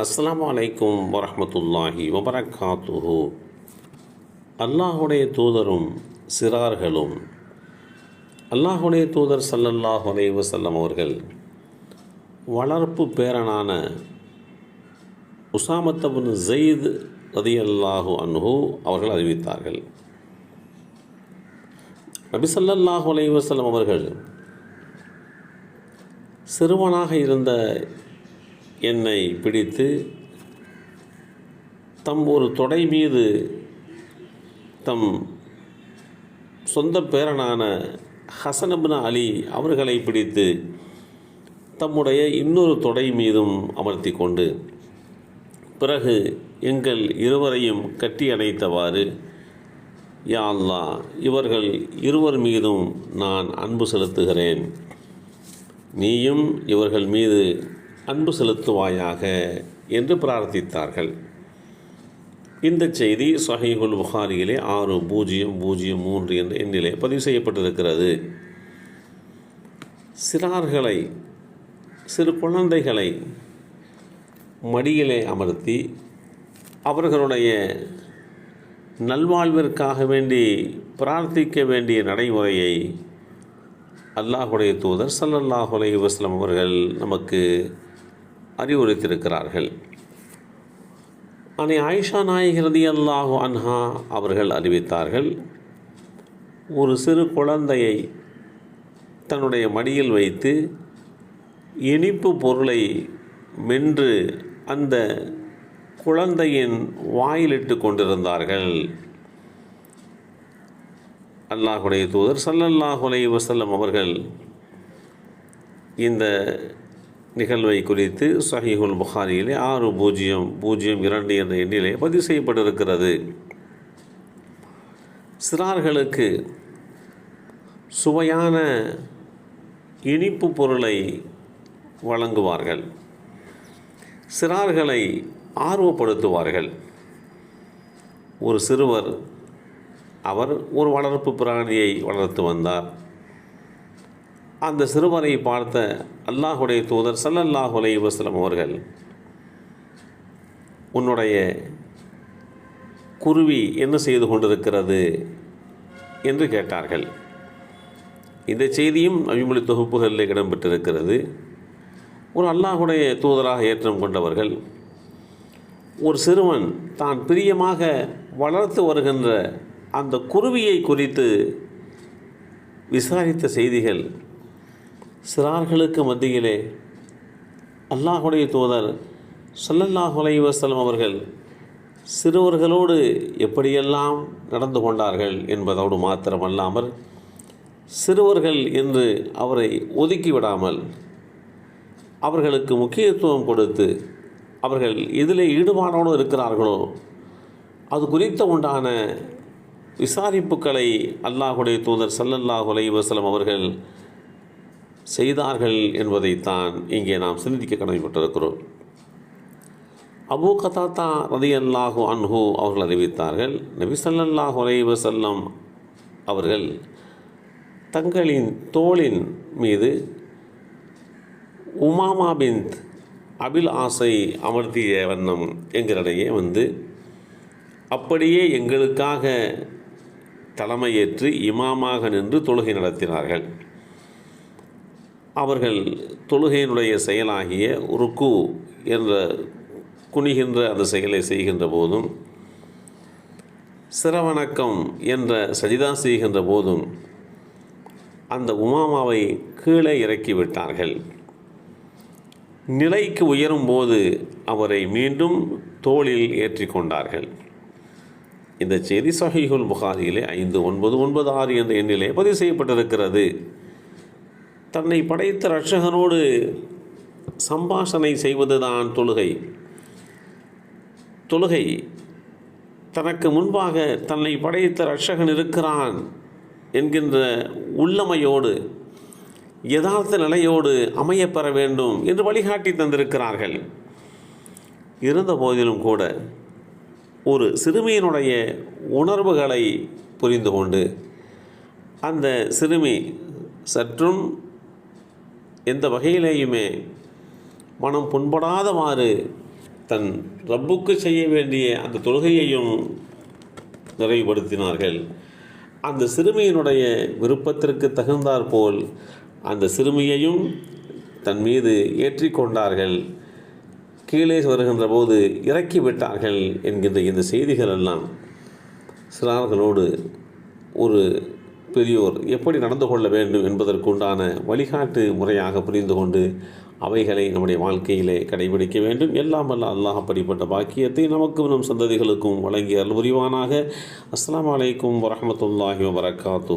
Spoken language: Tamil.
அஸ்ஸலாமு அலைக்கும் வரமத்துல்லாஹி வபரகாத்துஹு அல்லாஹுடைய தூதரும் சிறார்களும் அல்லாஹுடைய தூதர் சல்லல்லாஹ் அலைஹி அவர்கள் வளர்ப்பு பேரனான உசாமத்தபுன் ஜெயித் ரதியல்லாஹு அன்ஹு அவர்கள் அறிவித்தார்கள். நபி சல்லல்லாஹு அலைஹி அவர்கள் சிறுவனாக இருந்த என்னை பிடித்து தம் ஒரு தொடை மீது தம் சொந்த பேரனான ஹசனபின் அலி அவர்களை பிடித்து தம்முடைய இன்னொரு தொடை மீதும் அமர்த்தி கொண்டு பிறகு எங்கள் இருவரையும் கட்டி அணைத்தவாறு யா இவர்கள் இருவர் மீதும் நான் அன்பு செலுத்துகிறேன். நீயும் இவர்கள் மீது அன்பு செலுத்துவாயாக என்று பிரார்த்தித்தார்கள். இந்த செய்தி சஹீஹுல் புகாரியிலே ஆறு பூஜ்ஜியம் பூஜ்ஜியம் மூன்று என்ற எண்ணிலே பதிவு செய்யப்பட்டிருக்கிறது. சிறார்களை சிறு குழந்தைகளை மடியிலே அமர்த்தி அவர்களுடைய நல்வாழ்விற்காக வேண்டி பிரார்த்திக்க வேண்டிய நடைமுறையை அல்லாஹுடைய தூதர் சல்லல்லாஹுலே வஸ்லம் அவர்கள் நமக்கு அறிவுறுத்தியிருக்கிறார்கள். அனை ஆயிஷா நாயகிரதி அல்லாஹு அன்ஹா அவர்கள் அறிவித்தார்கள் ஒரு சிறு குழந்தையை தன்னுடைய மடியில் வைத்து இனிப்பு பொருளை மென்று அந்த குழந்தையின் வாயிலிட்டு கொண்டிருந்தார்கள். அல்லாஹுடைய தூதர் சல்லல்லாஹு வசல்லம் அவர்கள் இந்த நிகழ்வை குறித்து சஹிஹுல் புகாரியிலே ஆறு பூஜ்ஜியம் பூஜ்ஜியம் இரண்டு என்ற எண்ணிலே பதிவு செய்யப்பட்டிருக்கிறது. சிறார்களுக்கு சுவையான இனிப்பு பொருளை வழங்குவார்கள். சிறார்களை ஆர்வப்படுத்துவார்கள். ஒரு சிறுவர் அவர் ஒரு வளர்ப்பு பிராணியை வளர்த்து வந்தார். அந்த சிறுவனை பார்த்த அல்லாஹுடைய தூதர் சல்லல்லாஹு அலை வஸல்லம் அவர்கள் உன்னுடைய குருவி என்ன செய்து கொண்டிருக்கிறது? என்று கேட்டார்கள். இந்த செய்தியும் அபிமொழி தொகுப்புகளில் இடம்பெற்றிருக்கிறது. ஒரு அல்லாஹுடைய தூதராக ஏற்றம் கொண்டவர்கள் ஒரு சிறுவன் தான் பிரியமாக வளர்த்து வருகின்ற அந்த குருவியை குறித்து விசாரித்த செய்திகள் சிறார்களுக்கு மத்தியிலே அல்லாஹுடைய தூதர் சல்லல்லாஹு அலைஹி அவர்கள் சிறுவர்களோடு எப்படியெல்லாம் நடந்து கொண்டார்கள் என்பதோடு மாத்திரமல்லாமல் சிறுவர்கள் என்று அவரை ஒதுக்கிவிடாமல் அவர்களுக்கு முக்கியத்துவம் கொடுத்து அவர்கள் இதில் ஈடுபாடோடு இருக்கிறார்களோ அது குறித்த உண்டான விசாரிப்புகளை அல்லாஹுடைய தூதர் சல்லல்லாஹு அலைஹி அவர்கள் செய்தார்கள் என்பதைத்தான் இங்கே நாம் சிந்திக்க கடமைப்பட்டிருக்கிறோம். அபூ கதாத்தா ரதி அல்லாஹு அன்ஹு அவர்கள் அறிவித்தார்கள் நபி சல்லல்லாஹு அலைஹி அவர்கள் தங்களின் தோளின் மீது உமாமா பிந்த் அபில் ஆசை அமர்த்திய வண்ணம் எங்களிடையே வந்து அப்படியே எங்களுக்காக தலைமையேற்று இமாமாக நின்று தொழுகை நடத்தினார்கள். அவர்கள் தொழுகையினுடைய செயலாகிய ருக்கு என்ற குனிகின்ற அந்த செயலை செய்கின்ற போதும் சிரவணக்கம் என்ற சஜிதா செய்கின்ற போதும் அந்த உமாமாவை கீழே இறக்கி விட்டார்கள் நிலைக்கு உயரும் போது அவரை மீண்டும் தோளில் ஏற்றி கொண்டார்கள். இந்த செய்தி சகைகள் புகாரியிலே ஐந்து ஒன்பது ஒன்பது ஆறு என்ற எண்ணிலே பதிவு செய்யப்பட்டிருக்கிறது. தன்னை படைத்த ரட்சகனோடு சம்பாஷணை செய்வதுதான் தொழுகை. தொழுகை தனக்கு முன்பாக தன்னை படைத்த ரட்சகன் இருக்கிறான் என்கின்ற உள்ளமையோடு யதார்த்த நிலையோடு அமையப்பெற வேண்டும் என்று வழிகாட்டி தந்திருக்கிறார்கள். இருந்த போதிலும் கூட ஒரு சிறுமியினுடைய உணர்வுகளை புரிந்து கொண்டு அந்த சிறுமி சற்றும் எந்த வகையிலேயுமே மனம் புண்படாதவாறு தன் ரப்புக்கு செய்ய வேண்டிய அந்த தொழுகையையும் நிறைவுபடுத்தினார்கள். அந்த சிறுமியினுடைய விருப்பத்திற்கு தகுந்தாற்போல் அந்த சிறுமியையும் தன் மீது ஏற்றிக்கொண்டார்கள் கீழே வருகின்ற போது இறக்கி விட்டார்கள் என்கின்ற இந்த செய்திகள் எல்லாம் சிறார்களோடு ஒரு பெரியோர் எப்படி நடந்து கொள்ள வேண்டும் என்பதற்குண்டான வழிகாட்டு முறையாக புரிந்து கொண்டு அவைகளை நம்முடைய வாழ்க்கையிலே கடைபிடிக்க வேண்டும். எல்லாம் வல்ல அல்லாஹ் அப்படிப்பட்ட பாக்கியத்தை நமக்கும் நம் சந்ததிகளுக்கும் வழங்கி அல்புரிவானாக புரிவானாக. அஸ்ஸலாமு அலைக்கும் வரகாத்து